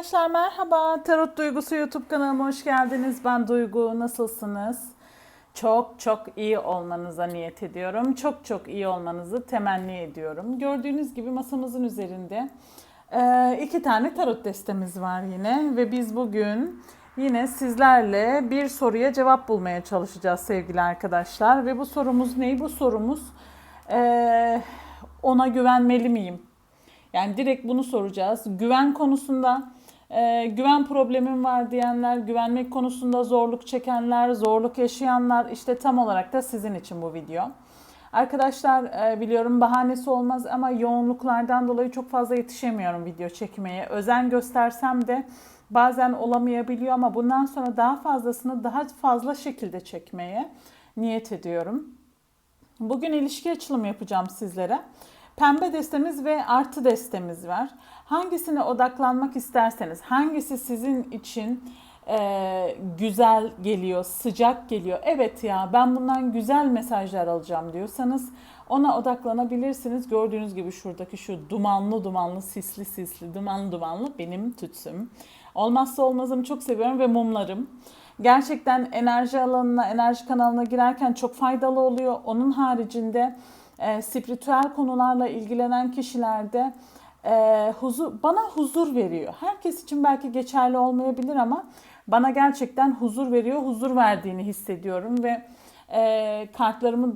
Arkadaşlar merhaba. Tarot Duygusu YouTube kanalıma hoş geldiniz. Ben Duygu. Nasılsınız? Çok çok iyi olmanıza niyet ediyorum. Çok çok iyi olmanızı temenni ediyorum. Gördüğünüz gibi masamızın üzerinde e, iki tane tarot destemiz var yine ve biz bugün yine sizlerle bir soruya cevap bulmaya çalışacağız sevgili arkadaşlar. Ve bu sorumuz ne? Bu sorumuz e, ona güvenmeli miyim? Yani direkt bunu soracağız. Güven konusunda e, güven problemim var diyenler, güvenmek konusunda zorluk çekenler, zorluk yaşayanlar işte tam olarak da sizin için bu video. Arkadaşlar e, biliyorum bahanesi olmaz ama yoğunluklardan dolayı çok fazla yetişemiyorum video çekmeye. Özen göstersem de bazen olamayabiliyor ama bundan sonra daha fazlasını daha fazla şekilde çekmeye niyet ediyorum. Bugün ilişki açılımı yapacağım sizlere. Pembe destemiz ve artı destemiz var. Hangisine odaklanmak isterseniz, hangisi sizin için e, güzel geliyor, sıcak geliyor. Evet ya ben bundan güzel mesajlar alacağım diyorsanız ona odaklanabilirsiniz. Gördüğünüz gibi şuradaki şu dumanlı dumanlı, sisli sisli, dumanlı dumanlı benim tütsüm. Olmazsa olmazım çok seviyorum ve mumlarım. Gerçekten enerji alanına, enerji kanalına girerken çok faydalı oluyor. Onun haricinde e, spiritüel konularla ilgilenen kişilerde e, huzur bana huzur veriyor. Herkes için belki geçerli olmayabilir ama bana gerçekten huzur veriyor, huzur verdiğini hissediyorum ve e, kartlarımı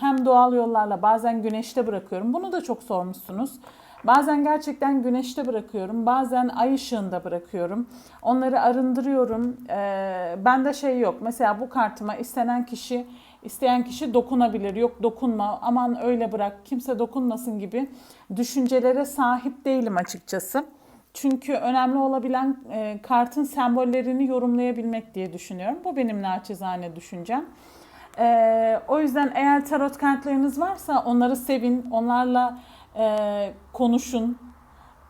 hem doğal yollarla bazen güneşte bırakıyorum. Bunu da çok sormuşsunuz. Bazen gerçekten güneşte bırakıyorum, bazen ay ışığında bırakıyorum. Onları arındırıyorum. Ee, bende şey yok. Mesela bu kartıma istenen kişi, isteyen kişi dokunabilir. Yok dokunma, aman öyle bırak, kimse dokunmasın gibi düşüncelere sahip değilim açıkçası. Çünkü önemli olabilen e, kartın sembollerini yorumlayabilmek diye düşünüyorum. Bu benim naçizane düşüncem. Ee, o yüzden eğer tarot kartlarınız varsa onları sevin, onlarla e, konuşun.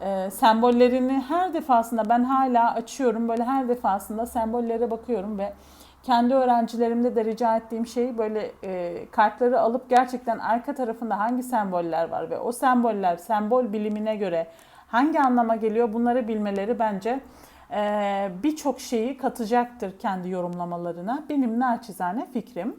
E, sembollerini her defasında ben hala açıyorum. Böyle her defasında sembollere bakıyorum ve kendi öğrencilerimde de rica ettiğim şey böyle e, kartları alıp gerçekten arka tarafında hangi semboller var ve o semboller sembol bilimine göre hangi anlama geliyor bunları bilmeleri bence e, birçok şeyi katacaktır kendi yorumlamalarına. Benim naçizane fikrim.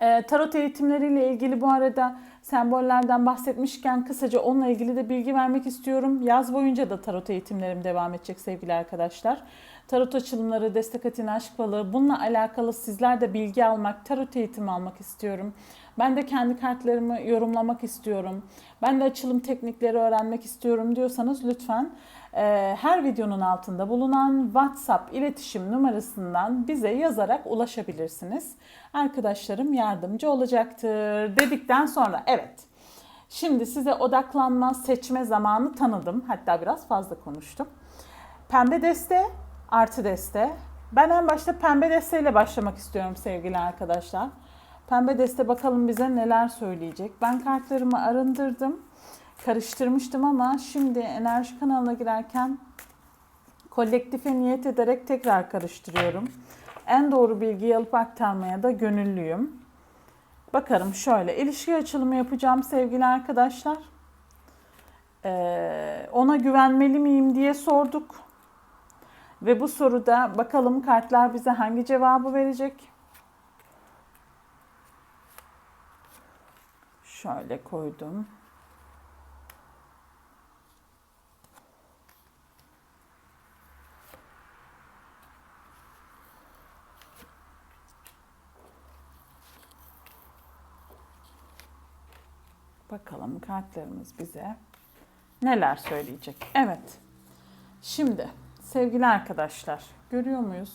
E, tarot eğitimleriyle ilgili bu arada sembollerden bahsetmişken kısaca onunla ilgili de bilgi vermek istiyorum. Yaz boyunca da tarot eğitimlerim devam edecek sevgili arkadaşlar. Tarot açılımları, destek atın, aşk balığı bununla alakalı sizler de bilgi almak, tarot eğitimi almak istiyorum. Ben de kendi kartlarımı yorumlamak istiyorum. Ben de açılım teknikleri öğrenmek istiyorum diyorsanız lütfen her videonun altında bulunan WhatsApp iletişim numarasından bize yazarak ulaşabilirsiniz. Arkadaşlarım yardımcı olacaktır dedikten sonra evet. Şimdi size odaklanma, seçme zamanı tanıdım. Hatta biraz fazla konuştum. Pembe deste, artı deste. Ben en başta pembe desteyle başlamak istiyorum sevgili arkadaşlar. Pembe deste bakalım bize neler söyleyecek. Ben kartlarımı arındırdım. Karıştırmıştım ama şimdi enerji kanalına girerken kolektife niyet ederek tekrar karıştırıyorum. En doğru bilgiyi alıp aktarmaya da gönüllüyüm. Bakalım şöyle ilişki açılımı yapacağım sevgili arkadaşlar. Ee, ona güvenmeli miyim diye sorduk. Ve bu soruda bakalım kartlar bize hangi cevabı verecek? Şöyle koydum. Bakalım kartlarımız bize neler söyleyecek. Evet. Şimdi sevgili arkadaşlar görüyor muyuz?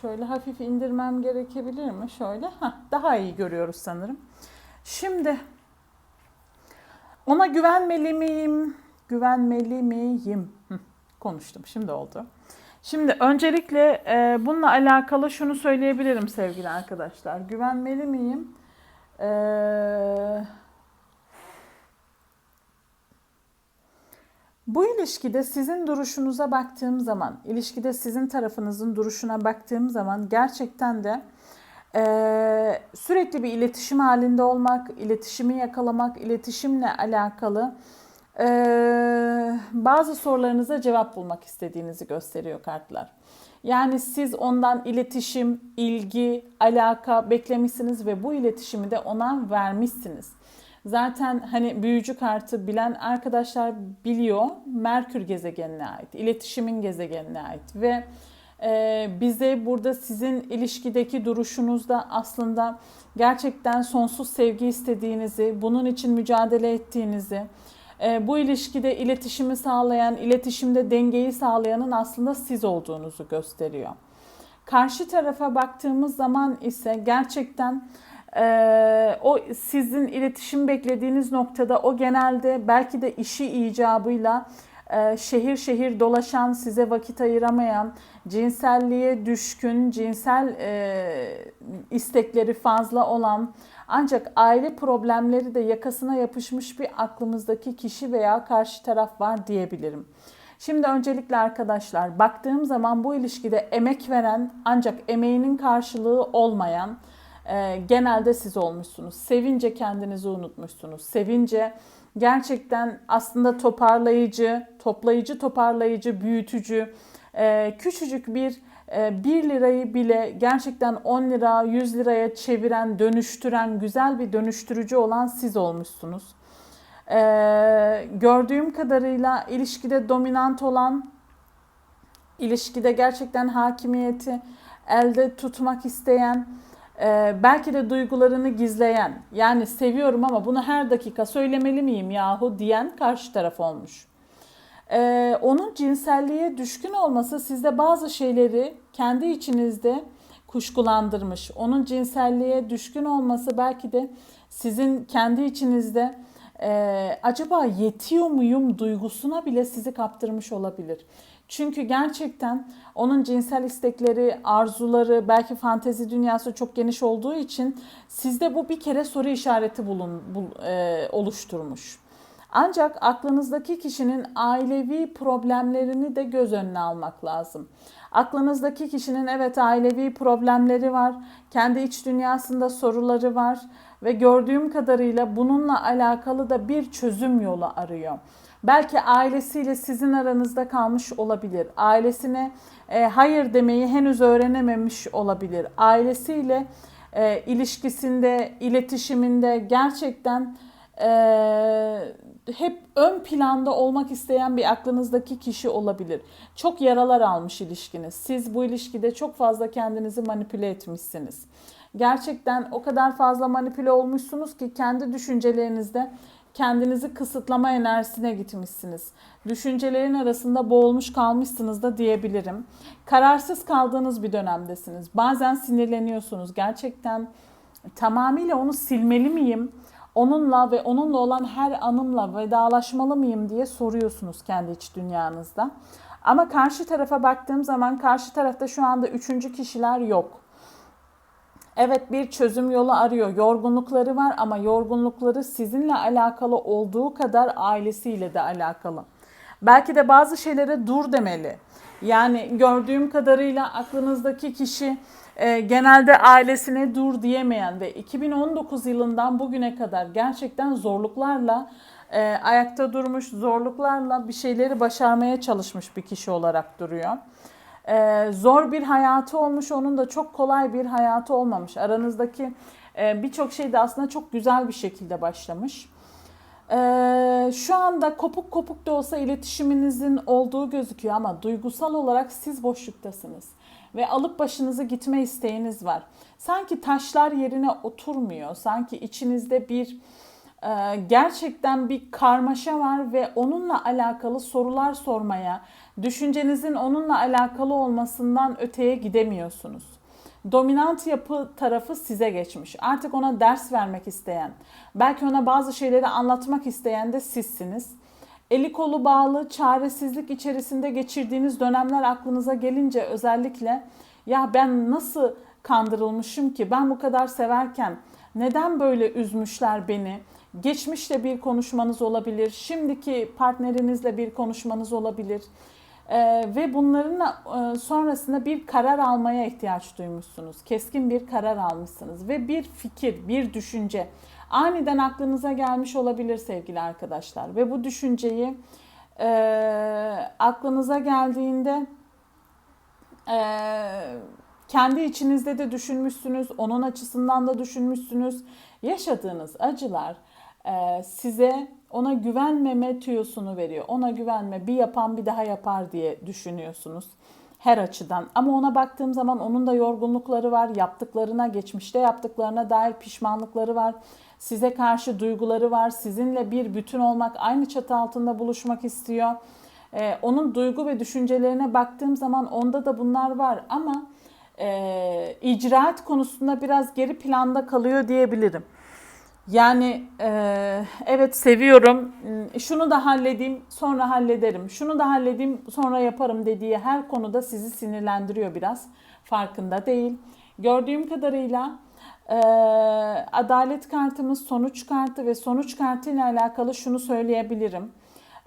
Şöyle hafif indirmem gerekebilir mi? Şöyle. Heh, daha iyi görüyoruz sanırım. Şimdi ona güvenmeli miyim? Güvenmeli miyim? Hı, konuştum. Şimdi oldu. Şimdi öncelikle e, bununla alakalı şunu söyleyebilirim sevgili arkadaşlar. Güvenmeli miyim? Eee Bu ilişkide sizin duruşunuza baktığım zaman, ilişkide sizin tarafınızın duruşuna baktığım zaman gerçekten de e, sürekli bir iletişim halinde olmak, iletişimi yakalamak, iletişimle alakalı Ee, bazı sorularınıza cevap bulmak istediğinizi gösteriyor kartlar. Yani siz ondan iletişim, ilgi, alaka beklemişsiniz ve bu iletişimi de ona vermişsiniz. Zaten hani büyücü kartı bilen arkadaşlar biliyor Merkür gezegenine ait, iletişimin gezegenine ait ve e, bize burada sizin ilişkideki duruşunuzda aslında gerçekten sonsuz sevgi istediğinizi, bunun için mücadele ettiğinizi, e, bu ilişkide iletişimi sağlayan, iletişimde dengeyi sağlayanın aslında siz olduğunuzu gösteriyor. Karşı tarafa baktığımız zaman ise gerçekten e, o sizin iletişim beklediğiniz noktada o genelde belki de işi icabıyla e, şehir şehir dolaşan, size vakit ayıramayan, cinselliğe düşkün, cinsel e, istekleri fazla olan, ancak aile problemleri de yakasına yapışmış bir aklımızdaki kişi veya karşı taraf var diyebilirim. Şimdi öncelikle arkadaşlar baktığım zaman bu ilişkide emek veren ancak emeğinin karşılığı olmayan e, genelde siz olmuşsunuz. Sevince kendinizi unutmuşsunuz. Sevince gerçekten aslında toparlayıcı, toplayıcı, toparlayıcı, büyütücü, e, küçücük bir 1 e, lirayı bile gerçekten 10 lira, 100 liraya çeviren, dönüştüren, güzel bir dönüştürücü olan siz olmuşsunuz. Ee, gördüğüm kadarıyla ilişkide dominant olan, ilişkide gerçekten hakimiyeti elde tutmak isteyen, e, belki de duygularını gizleyen, yani seviyorum ama bunu her dakika söylemeli miyim yahu diyen karşı taraf olmuş. Ee, onun cinselliğe düşkün olması sizde bazı şeyleri kendi içinizde kuşkulandırmış. Onun cinselliğe düşkün olması belki de sizin kendi içinizde e, acaba yetiyor muyum duygusuna bile sizi kaptırmış olabilir. Çünkü gerçekten onun cinsel istekleri, arzuları, belki fantezi dünyası çok geniş olduğu için sizde bu bir kere soru işareti bulun, bul, e, oluşturmuş. Ancak aklınızdaki kişinin ailevi problemlerini de göz önüne almak lazım. Aklınızdaki kişinin evet ailevi problemleri var, kendi iç dünyasında soruları var ve gördüğüm kadarıyla bununla alakalı da bir çözüm yolu arıyor. Belki ailesiyle sizin aranızda kalmış olabilir. Ailesine e, hayır demeyi henüz öğrenememiş olabilir. Ailesiyle e, ilişkisinde, iletişiminde gerçekten e, hep ön planda olmak isteyen bir aklınızdaki kişi olabilir. Çok yaralar almış ilişkiniz. Siz bu ilişkide çok fazla kendinizi manipüle etmişsiniz. Gerçekten o kadar fazla manipüle olmuşsunuz ki kendi düşüncelerinizde kendinizi kısıtlama enerjisine gitmişsiniz. Düşüncelerin arasında boğulmuş kalmışsınız da diyebilirim. Kararsız kaldığınız bir dönemdesiniz. Bazen sinirleniyorsunuz. Gerçekten tamamıyla onu silmeli miyim? onunla ve onunla olan her anımla vedalaşmalı mıyım diye soruyorsunuz kendi iç dünyanızda. Ama karşı tarafa baktığım zaman karşı tarafta şu anda üçüncü kişiler yok. Evet bir çözüm yolu arıyor. Yorgunlukları var ama yorgunlukları sizinle alakalı olduğu kadar ailesiyle de alakalı. Belki de bazı şeylere dur demeli. Yani gördüğüm kadarıyla aklınızdaki kişi e, genelde ailesine dur diyemeyen ve 2019 yılından bugüne kadar gerçekten zorluklarla e, ayakta durmuş, zorluklarla bir şeyleri başarmaya çalışmış bir kişi olarak duruyor. E, zor bir hayatı olmuş, onun da çok kolay bir hayatı olmamış. Aranızdaki e, birçok şey de aslında çok güzel bir şekilde başlamış. Ee, şu anda kopuk kopuk da olsa iletişiminizin olduğu gözüküyor ama duygusal olarak siz boşluktasınız ve alıp başınızı gitme isteğiniz var. Sanki taşlar yerine oturmuyor. Sanki içinizde bir gerçekten bir karmaşa var ve onunla alakalı sorular sormaya, düşüncenizin onunla alakalı olmasından öteye gidemiyorsunuz. Dominant yapı tarafı size geçmiş. Artık ona ders vermek isteyen, belki ona bazı şeyleri anlatmak isteyen de sizsiniz. Eli kolu bağlı, çaresizlik içerisinde geçirdiğiniz dönemler aklınıza gelince özellikle ya ben nasıl kandırılmışım ki ben bu kadar severken neden böyle üzmüşler beni? Geçmişte bir konuşmanız olabilir, şimdiki partnerinizle bir konuşmanız olabilir. Ee, ve bunların e, sonrasında bir karar almaya ihtiyaç duymuşsunuz. Keskin bir karar almışsınız ve bir fikir, bir düşünce aniden aklınıza gelmiş olabilir sevgili arkadaşlar. Ve bu düşünceyi e, aklınıza geldiğinde e, kendi içinizde de düşünmüşsünüz, onun açısından da düşünmüşsünüz. Yaşadığınız acılar size ona güvenmeme tüyosunu veriyor. Ona güvenme, bir yapan bir daha yapar diye düşünüyorsunuz her açıdan. Ama ona baktığım zaman onun da yorgunlukları var, yaptıklarına, geçmişte yaptıklarına dair pişmanlıkları var. Size karşı duyguları var, sizinle bir bütün olmak, aynı çatı altında buluşmak istiyor. Ee, onun duygu ve düşüncelerine baktığım zaman onda da bunlar var ama e, icraat konusunda biraz geri planda kalıyor diyebilirim. Yani e, evet seviyorum, şunu da halledeyim sonra hallederim, şunu da halledeyim sonra yaparım dediği her konuda sizi sinirlendiriyor biraz. Farkında değil. Gördüğüm kadarıyla e, adalet kartımız sonuç kartı ve sonuç kartı ile alakalı şunu söyleyebilirim.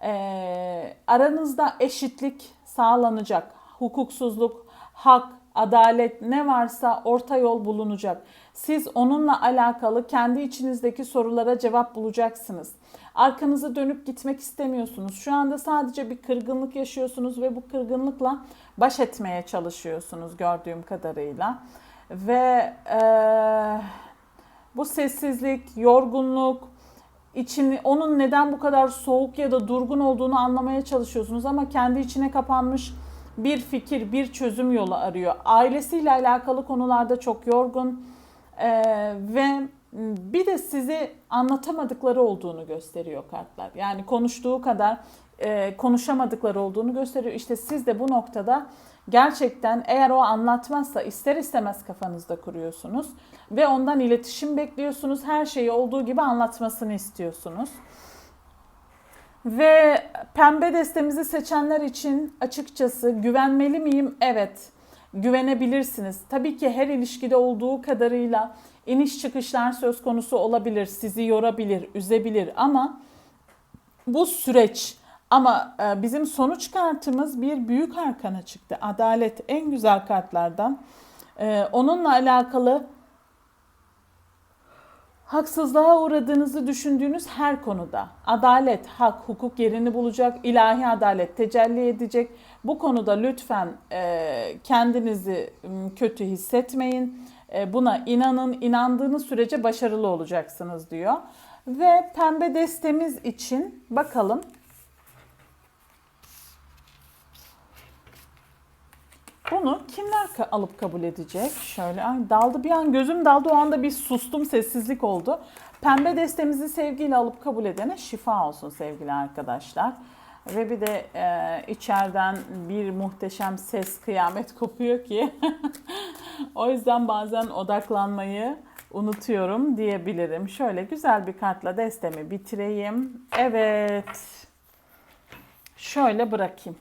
E, aranızda eşitlik sağlanacak, hukuksuzluk, hak, adalet ne varsa orta yol bulunacak. Siz onunla alakalı kendi içinizdeki sorulara cevap bulacaksınız. Arkanızı dönüp gitmek istemiyorsunuz. Şu anda sadece bir kırgınlık yaşıyorsunuz ve bu kırgınlıkla baş etmeye çalışıyorsunuz gördüğüm kadarıyla. Ve e, bu sessizlik, yorgunluk, için onun neden bu kadar soğuk ya da durgun olduğunu anlamaya çalışıyorsunuz ama kendi içine kapanmış bir fikir, bir çözüm yolu arıyor. Ailesiyle alakalı konularda çok yorgun ee, ve bir de sizi anlatamadıkları olduğunu gösteriyor kartlar. Yani konuştuğu kadar e, konuşamadıkları olduğunu gösteriyor. İşte siz de bu noktada gerçekten eğer o anlatmazsa ister istemez kafanızda kuruyorsunuz ve ondan iletişim bekliyorsunuz. Her şeyi olduğu gibi anlatmasını istiyorsunuz. Ve pembe destemizi seçenler için açıkçası güvenmeli miyim? Evet, güvenebilirsiniz. Tabii ki her ilişkide olduğu kadarıyla iniş çıkışlar söz konusu olabilir, sizi yorabilir, üzebilir ama bu süreç ama e, bizim sonuç kartımız bir büyük arkana çıktı. Adalet en güzel kartlardan. E, onunla alakalı haksızlığa uğradığınızı düşündüğünüz her konuda adalet, hak, hukuk yerini bulacak, ilahi adalet tecelli edecek. Bu konuda lütfen e, kendinizi kötü hissetmeyin. E, buna inanın, inandığınız sürece başarılı olacaksınız diyor. Ve pembe destemiz için bakalım Bunu kimler alıp kabul edecek? Şöyle ay daldı bir an gözüm daldı o anda bir sustum sessizlik oldu. Pembe destemizi sevgiyle alıp kabul edene şifa olsun sevgili arkadaşlar. Ve bir de e, içeriden bir muhteşem ses kıyamet kopuyor ki. o yüzden bazen odaklanmayı unutuyorum diyebilirim. Şöyle güzel bir kartla destemi bitireyim. Evet. Şöyle bırakayım.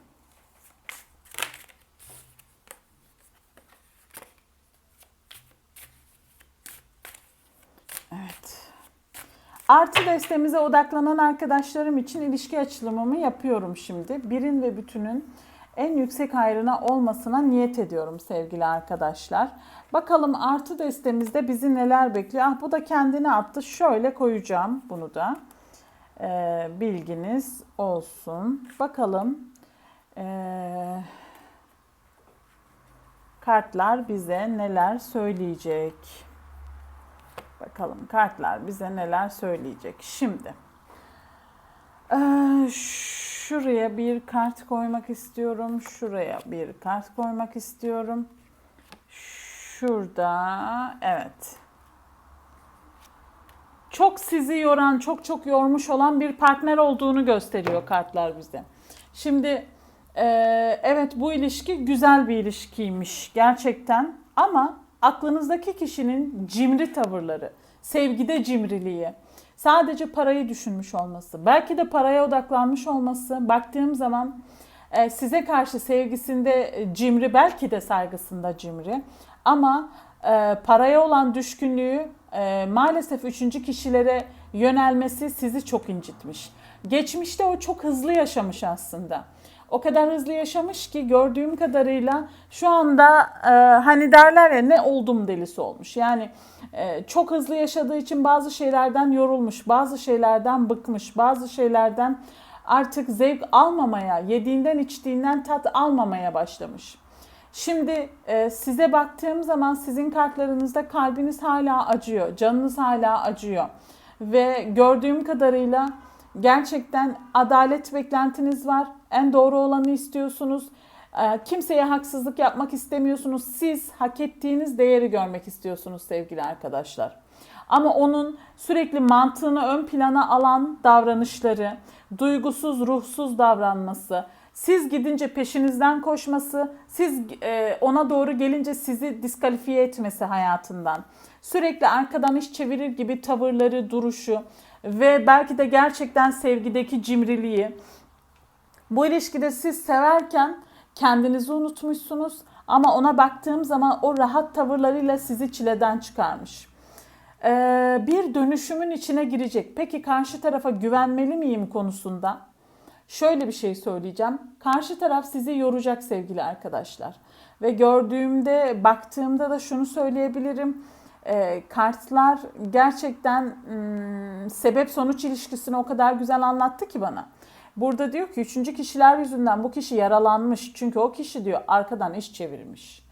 Artı destemize odaklanan arkadaşlarım için ilişki açılımımı yapıyorum şimdi. Birin ve bütünün en yüksek hayrına olmasına niyet ediyorum sevgili arkadaşlar. Bakalım artı destemizde bizi neler bekliyor. Ah bu da kendini attı. Şöyle koyacağım bunu da. Ee, bilginiz olsun. Bakalım. Ee, kartlar bize neler söyleyecek. Bakalım kartlar bize neler söyleyecek. Şimdi ee, şuraya bir kart koymak istiyorum. Şuraya bir kart koymak istiyorum. Şurada evet. Çok sizi yoran, çok çok yormuş olan bir partner olduğunu gösteriyor kartlar bize. Şimdi e, evet bu ilişki güzel bir ilişkiymiş gerçekten ama aklınızdaki kişinin cimri tavırları, sevgide cimriliği, sadece parayı düşünmüş olması, belki de paraya odaklanmış olması, baktığım zaman e, size karşı sevgisinde cimri, belki de saygısında cimri ama e, paraya olan düşkünlüğü e, maalesef üçüncü kişilere yönelmesi sizi çok incitmiş. Geçmişte o çok hızlı yaşamış aslında. O kadar hızlı yaşamış ki gördüğüm kadarıyla şu anda e, hani derler ya ne oldum delisi olmuş. Yani e, çok hızlı yaşadığı için bazı şeylerden yorulmuş, bazı şeylerden bıkmış, bazı şeylerden artık zevk almamaya, yediğinden içtiğinden tat almamaya başlamış. Şimdi e, size baktığım zaman sizin kartlarınızda kalbiniz hala acıyor, canınız hala acıyor. Ve gördüğüm kadarıyla gerçekten adalet beklentiniz var. En doğru olanı istiyorsunuz. E, kimseye haksızlık yapmak istemiyorsunuz. Siz hak ettiğiniz değeri görmek istiyorsunuz sevgili arkadaşlar. Ama onun sürekli mantığını ön plana alan davranışları, duygusuz, ruhsuz davranması, siz gidince peşinizden koşması, siz e, ona doğru gelince sizi diskalifiye etmesi hayatından. Sürekli arkadan iş çevirir gibi tavırları, duruşu ve belki de gerçekten sevgideki cimriliği. Bu ilişkide siz severken kendinizi unutmuşsunuz ama ona baktığım zaman o rahat tavırlarıyla sizi çileden çıkarmış. Ee, bir dönüşümün içine girecek. Peki karşı tarafa güvenmeli miyim konusunda? Şöyle bir şey söyleyeceğim. Karşı taraf sizi yoracak sevgili arkadaşlar. Ve gördüğümde, baktığımda da şunu söyleyebilirim. E, kartlar gerçekten m, sebep sonuç ilişkisini o kadar güzel anlattı ki bana. Burada diyor ki üçüncü kişiler yüzünden bu kişi yaralanmış. Çünkü o kişi diyor arkadan iş çevirmiş.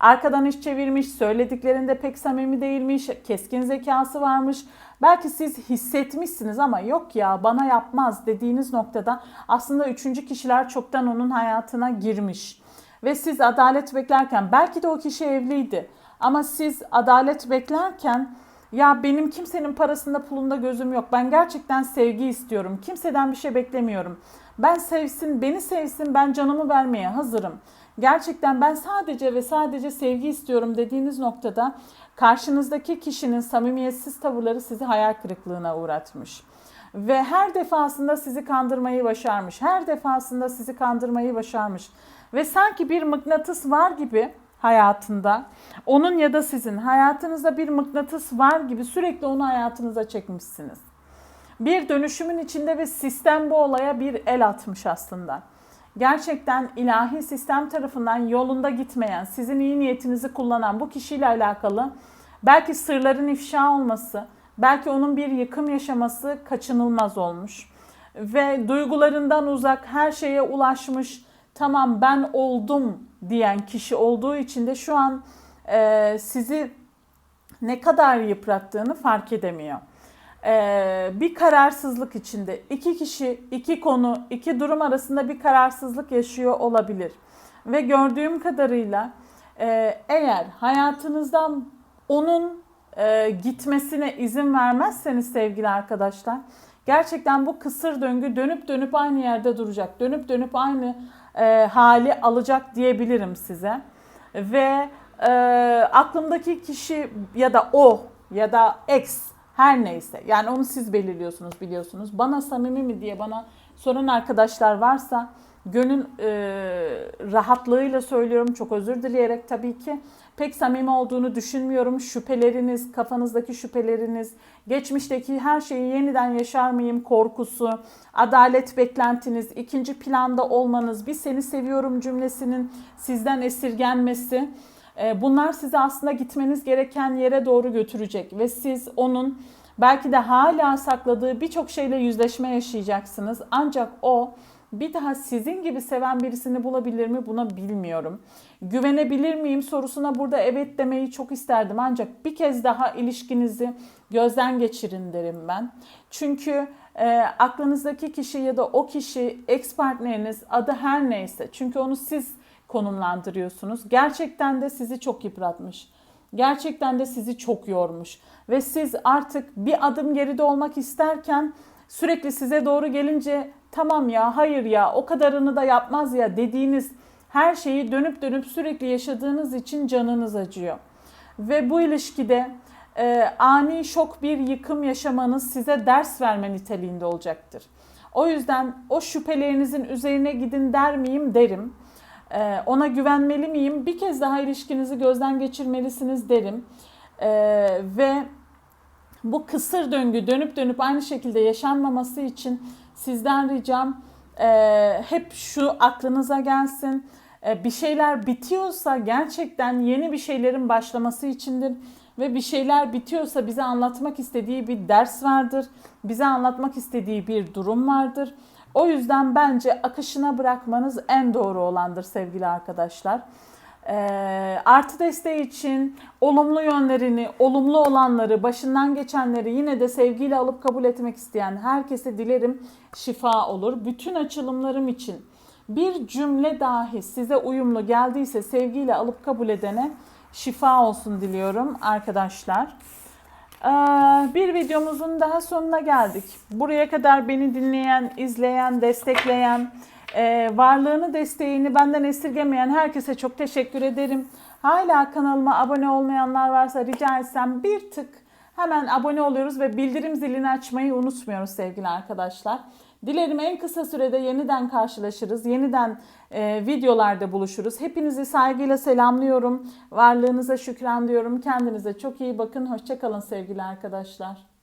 Arkadan iş çevirmiş, söylediklerinde pek samimi değilmiş, keskin zekası varmış. Belki siz hissetmişsiniz ama yok ya bana yapmaz dediğiniz noktada aslında üçüncü kişiler çoktan onun hayatına girmiş. Ve siz adalet beklerken belki de o kişi evliydi ama siz adalet beklerken ya benim kimsenin parasında pulunda gözüm yok. Ben gerçekten sevgi istiyorum. Kimseden bir şey beklemiyorum. Ben sevsin, beni sevsin, ben canımı vermeye hazırım. Gerçekten ben sadece ve sadece sevgi istiyorum dediğiniz noktada karşınızdaki kişinin samimiyetsiz tavırları sizi hayal kırıklığına uğratmış. Ve her defasında sizi kandırmayı başarmış. Her defasında sizi kandırmayı başarmış. Ve sanki bir mıknatıs var gibi hayatında. Onun ya da sizin hayatınızda bir mıknatıs var gibi sürekli onu hayatınıza çekmişsiniz. Bir dönüşümün içinde ve sistem bu olaya bir el atmış aslında. Gerçekten ilahi sistem tarafından yolunda gitmeyen, sizin iyi niyetinizi kullanan bu kişiyle alakalı belki sırların ifşa olması, belki onun bir yıkım yaşaması kaçınılmaz olmuş. Ve duygularından uzak, her şeye ulaşmış, tamam ben oldum diyen kişi olduğu için de şu an e, sizi ne kadar yıprattığını fark edemiyor. E, bir kararsızlık içinde iki kişi, iki konu, iki durum arasında bir kararsızlık yaşıyor olabilir. Ve gördüğüm kadarıyla e, eğer hayatınızdan onun e, gitmesine izin vermezseniz sevgili arkadaşlar, gerçekten bu kısır döngü dönüp dönüp aynı yerde duracak. Dönüp dönüp aynı e, hali alacak diyebilirim size. Ve e, aklımdaki kişi ya da o ya da ex her neyse yani onu siz belirliyorsunuz biliyorsunuz. Bana samimi mi diye bana soran arkadaşlar varsa gönül e, rahatlığıyla söylüyorum çok özür dileyerek tabii ki pek samimi olduğunu düşünmüyorum. Şüpheleriniz, kafanızdaki şüpheleriniz, geçmişteki her şeyi yeniden yaşar mıyım korkusu, adalet beklentiniz, ikinci planda olmanız, bir seni seviyorum cümlesinin sizden esirgenmesi e, bunlar sizi aslında gitmeniz gereken yere doğru götürecek ve siz onun belki de hala sakladığı birçok şeyle yüzleşme yaşayacaksınız. Ancak o bir daha sizin gibi seven birisini bulabilir mi buna bilmiyorum. Güvenebilir miyim sorusuna burada evet demeyi çok isterdim ancak bir kez daha ilişkinizi gözden geçirin derim ben. Çünkü e, aklınızdaki kişi ya da o kişi ex partneriniz adı her neyse çünkü onu siz konumlandırıyorsunuz. Gerçekten de sizi çok yıpratmış. Gerçekten de sizi çok yormuş ve siz artık bir adım geride olmak isterken sürekli size doğru gelince tamam ya hayır ya o kadarını da yapmaz ya dediğiniz her şeyi dönüp dönüp sürekli yaşadığınız için canınız acıyor. Ve bu ilişkide e, ani şok bir yıkım yaşamanız size ders verme niteliğinde olacaktır. O yüzden o şüphelerinizin üzerine gidin der miyim derim. E, ona güvenmeli miyim? Bir kez daha ilişkinizi gözden geçirmelisiniz derim. E, ve bu kısır döngü dönüp dönüp aynı şekilde yaşanmaması için sizden ricam Ee, hep şu aklınıza gelsin. Ee, bir şeyler bitiyorsa gerçekten yeni bir şeylerin başlaması içindir. Ve bir şeyler bitiyorsa bize anlatmak istediği bir ders vardır. Bize anlatmak istediği bir durum vardır. O yüzden bence akışına bırakmanız en doğru olandır sevgili arkadaşlar. Ee, artı desteği için olumlu yönlerini, olumlu olanları, başından geçenleri yine de sevgiyle alıp kabul etmek isteyen herkese dilerim şifa olur. Bütün açılımlarım için bir cümle dahi size uyumlu geldiyse sevgiyle alıp kabul edene şifa olsun diliyorum arkadaşlar. Ee, Bir videomuzun daha sonuna geldik. Buraya kadar beni dinleyen, izleyen, destekleyen, e, varlığını, desteğini benden esirgemeyen herkese çok teşekkür ederim. Hala kanalıma abone olmayanlar varsa rica etsem bir tık hemen abone oluyoruz ve bildirim zilini açmayı unutmuyoruz sevgili arkadaşlar. Dilerim en kısa sürede yeniden karşılaşırız. Yeniden e, videolarda buluşuruz. Hepinizi saygıyla selamlıyorum. Varlığınıza şükran diyorum. Kendinize çok iyi bakın. Hoşçakalın sevgili arkadaşlar.